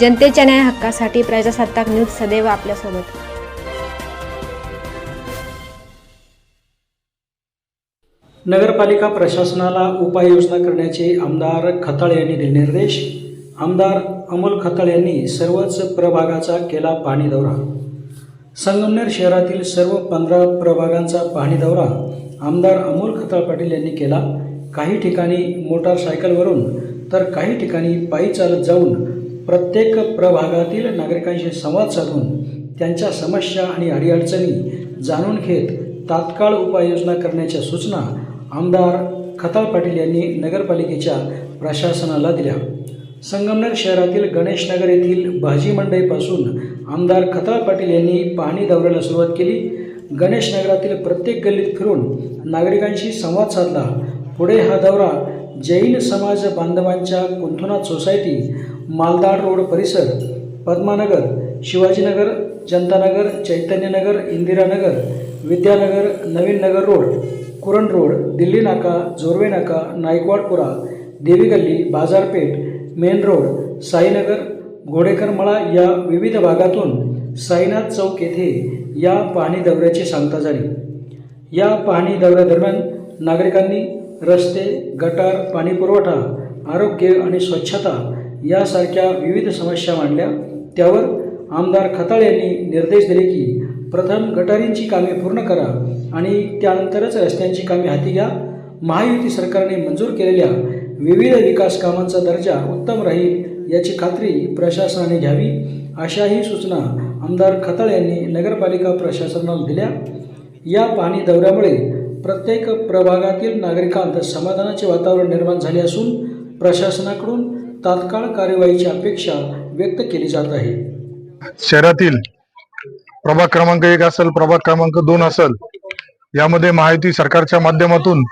जनतेच्या न्याय हक्कासाठी प्रजासत्ताक न्यूज सदैव आपल्यासोबत. नगरपालिका प्रशासनाला उपाययोजना करण्याचे आमदार खताळ यांनी दिले निर्देश. आमदार अमोल खताळ यांनी सर्वच प्रभागाचा केला पाणी दौरा. संगमनेर शहरातील सर्व पंधरा प्रभागांचा पाहणी दौरा आमदार अमोल खताळ पाटील यांनी केला. काही ठिकाणी मोटारसायकलवरून तर काही ठिकाणी पायी चालत जाऊन प्रत्येक प्रभागातील नागरिकांशी संवाद साधून त्यांच्या समस्या आणि अडीअडचणी जाणून घेत तात्काळ उपाययोजना करण्याच्या सूचना आमदार खताळ पाटील यांनी नगरपालिकेच्या प्रशासनाला दिल्या. संगमनेर शहरातील गणेशनगर येथील भाजी मंडईपासून आमदार खताळ पाटील यांनी पाहणी दौऱ्याला सुरुवात केली. गणेशनगरातील प्रत्येक गल्लीत फिरून नागरिकांशी संवाद साधला. पुढे हा दौरा जैन समाज बांधवांच्या कुंथुनाथ सोसायटी मालदाड रोड परिसर पद्मानगर शिवाजीनगर जनतानगर चैतन्यनगर इंदिरानगर विद्यानगर नवीन नगर रोड कुरण रोड दिल्ली नाका जोरवे नाका नायकवाडपुरा देवी गल्ली बाजारपेठ मेन रोड साईनगर घोडेकर मळा या विविध भागातून साईनाथ चौक येथे या पाहणी दौऱ्याची सांगता झाली. या पाहणी दौऱ्यादरम्यान नागरिकांनी रस्ते गटार पाणीपुरवठा आरोग्य आणि स्वच्छता यासारख्या विविध समस्या मांडल्या. त्यावर आमदार खताळ यांनी निर्देश दिले की प्रथम गटारींची कामे पूर्ण करा आणि त्यानंतरच रस्त्यांची कामे हाती घ्या. महायुती सरकारने मंजूर केलेल्या विविध विकास कामांचा दर्जा उत्तम राहील याची खात्री प्रशासनाने घ्यावी अशाही सूचना आमदार खताळ यांनी नगरपालिका प्रशासनाला दिल्या. या पाणी दौऱ्यामुळे प्रत्येक प्रभागातील नागरिकांत समाधानाचे वातावरण निर्माण झाले असून प्रशासनाकडून तात्काळ कार्यवाहीची अपेक्षा व्यक्त केली जात आहे. शहरातील प्रभाग क्रमांक एक असेल प्रभाग क्रमांक दोन असेल यामध्ये महायुती सरकारच्या माध्यमातून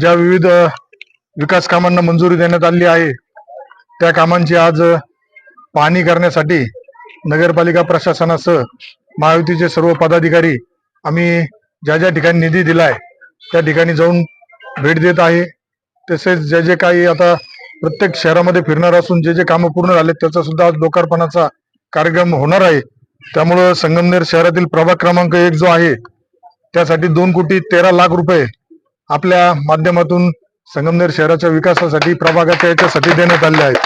ज्या विविध विकास कामांना मंजुरी देण्यात आली आहे त्या कामांची आज पाहणी करण्यासाठी नगरपालिका प्रशासनासह महायुतीचे सर्व पदाधिकारी आम्ही ज्या ज्या ठिकाणी निधी दिलाय त्या ठिकाणी जाऊन भेट देत आहे. तसेच जे जे काही आता प्रत्येक शहरामध्ये फिरणार असून जे जे कामं पूर्ण झाले त्याचा सुद्धा आज लोकार्पणाचा कार्यक्रम होणार आहे. त्यामुळं संगमनेर शहरातील प्रभाग क्रमांक एक जो आहे त्यासाठी दोन कोटी तेरा लाख रुपये आपल्या माध्यमातून संगमनेर शहराच्या विकासासाठी प्रभागाच्या याच्यासाठी देण्यात आले आहेत.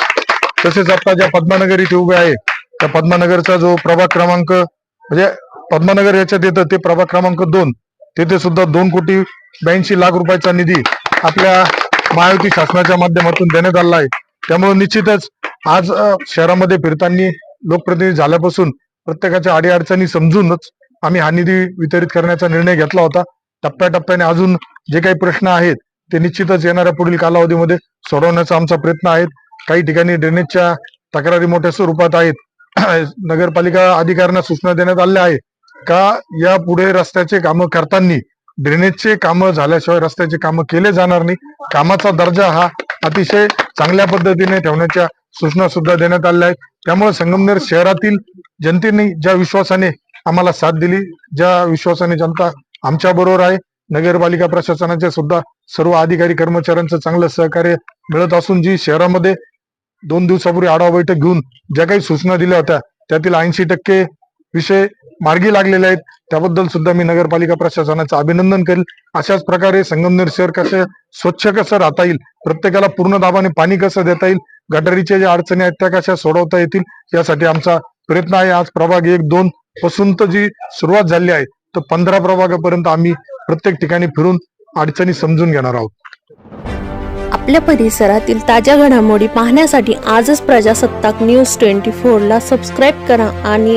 तसेच आता ज्या पद्मानगर इथे उभे आहे त्या पद्मानगरचा जो प्रभाग क्रमांक म्हणजे पद्मानगर याच्यात येतं ते प्रभाग क्रमांक दोन तिथे सुद्धा दोन कोटी ब्याऐंशी लाख रुपयाचा निधी आपल्या महायुती शासनाच्या माध्यमातून देण्यात आला आहे. त्यामुळे निश्चितच आज शहरामध्ये फिरताना लोकप्रतिनिधी झाल्यापासून प्रत्येकाच्या अडीअडचणी समजूनच आम्ही हा निधी वितरित करण्याचा निर्णय घेतला होता. टप्प्याटप्प्याने अजून जे काही प्रश्न आहेत ते निश्चितच येणाऱ्या पुढील कालावधीमध्ये सोडवण्याचा आमचा प्रयत्न आहे काही ठिकाणी ड्रेनेजच्या तक्रारी मोठ्या स्वरूपात आहेत. नगरपालिका अधिकाऱ्यांना सूचना देण्यात आल्या आहे का या पुढे रस्त्याचे कामं करताना ड्रेनेजचे कामं झाल्याशिवाय रस्त्याचे कामं केले जाणार नाही. कामाचा दर्जा हा अतिशय चांगल्या पद्धतीने ठेवण्याच्या सूचना सुद्धा देण्यात आल्या आहेत. त्यामुळे संगमनेर शहरातील जनतेने ज्या विश्वासाने आम्हाला साथ दिली ज्या विश्वासाने जनता आमच्या बरोबर आहे नगरपालिका प्रशासनाचे सुद्धा सर्व अधिकारी कर्मचाऱ्यांचं चांगलं सहकार्य मिळत असून जी शहरामध्ये दोन दिवसापूर्वी आढावा बैठक घेऊन ज्या काही सूचना दिल्या होत्या त्यातील ऐंशी टक्के विषय मार्गी लागलेले आहेत. त्याबद्दल सुद्धा मी नगरपालिका प्रशासनाचं अभिनंदन करेल. अशाच प्रकारे संगमनेर शहर कसं स्वच्छ कसं राहता येईल प्रत्येकाला पूर्ण दाबाने पाणी कसं देता येईल गटारीच्या ज्या अडचणी आहेत त्या कशा सोडवता येतील यासाठी आमचा प्रयत्न आहे. आज प्रभाग एक दोन पासून तर जी सुरुवात झाली आहे तर पंधरा प्रभागापर्यंत आम्ही प्रत्येक ठिकाणी फिरून अडचणी समजून घेणार आहोत. आपल्या परिसरातील ताज्या घडामोडी पाहण्यासाठी आजच प्रजासत्ताक न्यूज ट्वेंटी फोरला सबस्क्राईब करा आणि